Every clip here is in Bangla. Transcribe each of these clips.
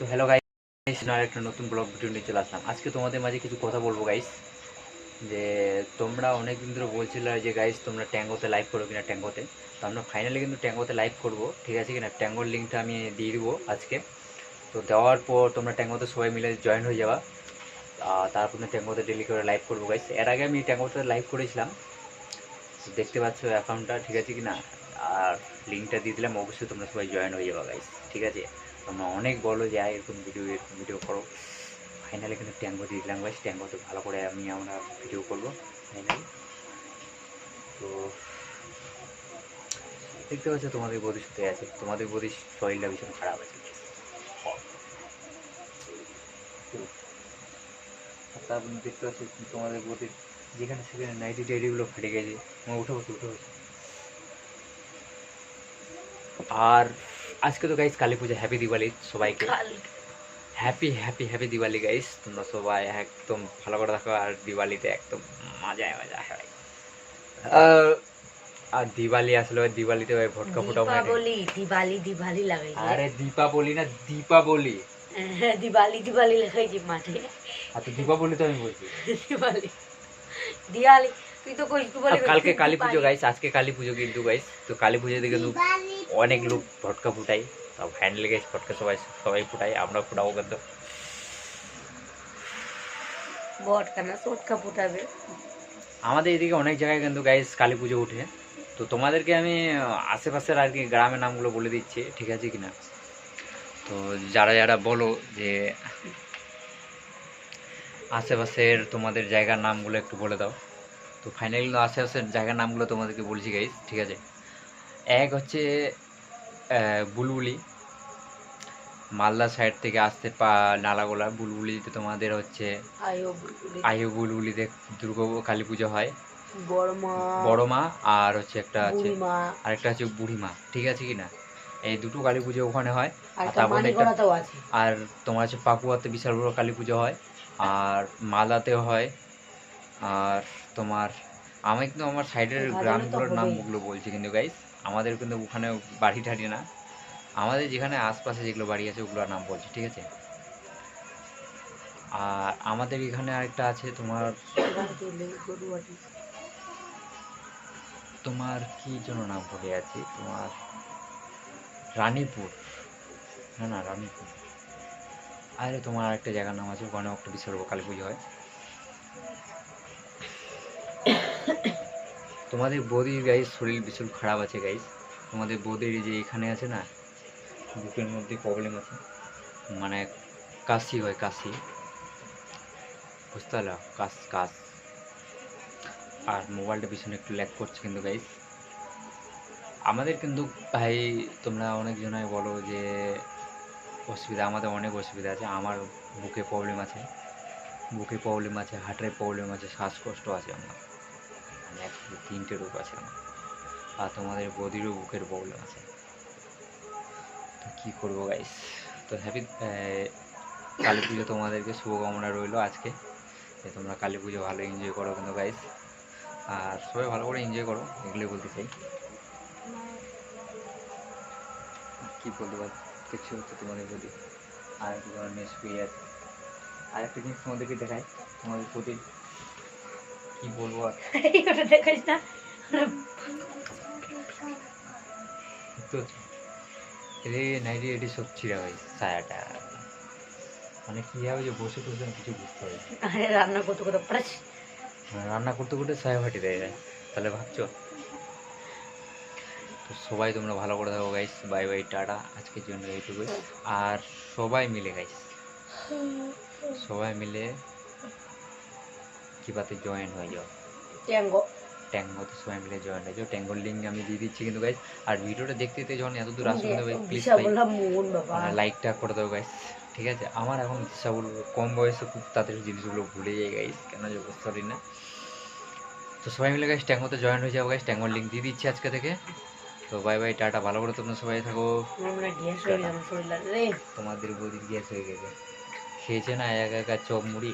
তো হ্যালো গাইস আর একটা নতুন ব্লগ ভিডিও নিয়ে চলে আসলাম। আজকে তোমাদের মাঝে কিছু কথা বলব গাইস যে তোমরা অনেক দিন ধরে বলছিলে যে গাইস তোমরা ট্যাঙ্গোতে লাইভ করো কিনা ট্যাঙ্গোতে। তো আমরা ফাইনালি কিন্তু ট্যাঙ্গোতে লাইভ করব, ঠিক আছে কিনা? ট্যাঙ্গোর লিঙ্কটা আমি দিয়ে দিব আজকে। তো দেওয়ার পর তোমরা ট্যাঙ্গোতে সবাই মিলে জয়েন হয়ে যাবা। আর তারপর ট্যাঙ্গোতে ডেলি করে লাইভ করব গাইস এর আগে আমি ট্যাঙ্গোতে লাইভ করেছিলাম। দেখতে পাচ্ছ অ্যাকাউন্টটা ঠিক আছে কি না আর লিঙ্কটা দিয়ে দিলাম, অবশ্যই তোমরা সবাই জয়েন হয়ে যাবা গাইস ঠিক আছে? তোমরা অনেক বলো যে এরকম ভিডিও এরকম ভিডিও করো। ফাইনালি কিন্তু ট্যাঙ্গো দিয়ে দিলাম গাইস ট্যাঙ্গোতে ভালো করে আমি আমরা ভিডিও করব ফাইনালি তো দেখতে পাচ্ছ, তোমাদের বডি সুতে আছে। তোমাদের বডি শরীরটা ভীষণ খারাপ আছে। তারপর দেখতে পাচ্ছি, তোমাদের বডি যেখানে সেখানে নাইটি টাইটিগুলো ফেটে গেছে। আমার উঠে, বসে উঠে, বসে। আর আজকে তো গাইস কালী পূজা হ্যাপি দিওয়ালি সবাইকে happy happy happy Diwali guys তোমরা সবাই একদম ভালো করে থাকো আর দিওয়ালিতে একদম মজায় মজা হয় আর- আর দিওয়ালি আসলে ওই দিওয়ালিতে ওই ভটকা ফোটা মানে দীপাবলি দিবালি দিবালি লাগাইছে আরে দীপাবলি না দীপাবলি হ্যাঁ, দিবালি দিবালি লেখাইছে মাঠে আর তো দীপাবলি তো আমি বলছি দিবালি দিয়ালি তুই তো কইস দিবালি আর কালকে কালী পুজো গাইস আজকে কালী পুজো কিন্তু গাইস তো কালী পুজোতে কিন্তু অনেক লোক ভটকা ফুটাই তাও হ্যান্ডেল গাইস ভটকা সবাই সবাই ফুটাই আমরা ফুটাবো কিন্তু। বট কানা সোটকা ফুটাবে। আমাদের এদিকে অনেক জায়গায় কিন্তু গাইস কালী পুজো উঠে তো তোমাদেরকে আমি আশেপাশের আর কি গ্রামের নামগুলো বলে দিচ্ছি ঠিক আছে কি না তো যারা যারা বলো যে আশেপাশের তোমাদের জায়গার নামগুলো একটু বলে দাও। তো ফাইনালি আশেপাশের জায়গার নামগুলো তোমাদেরকে বলছি গাইস ঠিক আছে? এক হচ্ছে বুলবুলি। মালদা সাইড থেকে আসতে পা নালাগোলা বুলবুলিতে তোমাদের হচ্ছে আয়ো বুলবুলি। আয়ু বুলবুলিতে দুর্গা কালী পুজো হয়। বড় মা। আর হচ্ছে একটা আছে আরেকটা হচ্ছে বুড়ি মা। ঠিক আছে কি না? এই দুটো কালী পুজো ওখানে হয়। তারপরে আর তোমার হচ্ছে পাকুয়াতে বিশাল বড় কালী পুজো হয়। আর মালদাতেও হয়। আর তোমার আমি কিন্তু আমার সাইডের গ্রামগুলোর নামগুলো বলছি কিন্তু গাইস আমাদের কিন্তু ওখানে বাড়ি ঠাড়ি না। আমাদের যেখানে আশপাশে যেগুলো বাড়ি আছে, ওগুলোর নাম বলছি, ঠিক আছে? আর আমাদের এখানে আরেকটা আছে তোমার তোমার কি জন্য নাম ভুলে আছি তোমার রানীপুর। না না, রানীপুর। আরে, তোমার আরেকটা জায়গার নাম আছে ওখানে একটা বিশাল কালী পুজো হয়। তোমাদের বৌদির গাইস শরীর ভীষণ খারাপ আছে গাইস তোমাদের বৌদির যে এখানে আছে না, বুকের মধ্যে প্রবলেম আছে। মানে কাশি হয়, কাশি। বুঝতে পারল? কাশ কাশ। আর মোবাইলটা পিছনে একটু ল্যাক করছে কিন্তু গাইস আমাদের কিন্তু ভাই, তোমরা অনেকজনাই বলো যে অসুবিধা, আমাদের অনেক অসুবিধা আছে। আমার বুকে প্রবলেম আছে। বুকে প্রবলেম আছে হার্টের প্রবলেম আছে, শ্বাসকষ্ট আছে আমার। মানে এক থেকে তিনটে রোগ আছে আমার। আর তোমাদের বদিরও বুকের প্রবলেম আছে। তো কী করব গাইস তো হ্যাপি কালী পুজো তোমাদেরকে শুভকামনা রইল আজকে। যে তোমরা কালী পুজো ভালো এনজয় করো কিন্তু গাইস আর সবাই ভালো করে এনজয় করো, এগুলোই বলতে চাই। কি বলতে পার কিছু হচ্ছে তোমাদের প্রতি? আর একটা ধরনের আর একটা জিনিস তোমাদেরকে দেখায় তোমাদের প্রতি কি বলব আর? ওটা দেখাইস না। বুঝতে পারছ এদের এটি সব ছিঁড়া হয় ছায়াটা। মানে কীভাবে যে বসে বসে কিছু বুঝতে পারি আরে রান্না করতে করতে মানে রান্না করতে করতে ছায়া ফাটি দেয় তাহলে ভাবছ? তো সবাই তোমরা ভালো করে থাকো গাইস বাই বাই টাটা আজকের জন্য এইটুকুই। আর সবাই মিলে গাইস সবাই মিলে কিবাতে জয়েন হয়ে যাও। ট্যাঙ্গো। ট্যাঙ্গোতে সবাই মিলে জয়েন হয়ে। যাও ট্যাঙ্গোর লিঙ্ক আমি দিয়ে দিচ্ছি কিন্তু গাইস আর ভিডিওটা দেখতে দেখতে যখন এত দূর আসবে কিন্তু প্লিজ লাইকটা করে দাও গাইস ঠিক আছে? আমার এখন সবুল কম বয়সে খুব তাড়াতাড়ি জিনিসগুলো ভুলে যাই গাইস কেন যে বুঝতে পারি না। তো সবাই মিলে গাইস ট্যাঙ্গোতে জয়েন হয়ে যাব গাইস ট্যাঙ্গোর লিঙ্ক দিয়ে দিচ্ছি আজকে থেকে। তো বাই বাই টাটা। ভালো করে তোমরা সবাই থাকো। তোমাদের বদির গ্যাস হয়ে গেছে। খেয়েছে না একা একা চপ মুড়ি?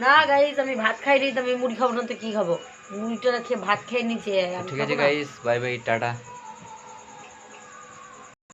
না গাইস আমি ভাত খাই নি তো আমি মুড়ি খাব না তো কি খাব? মুড়িটা খেয়ে ভাত খেয়ে নিচে ঠিক আছে গাইস বাই বাই টাটা।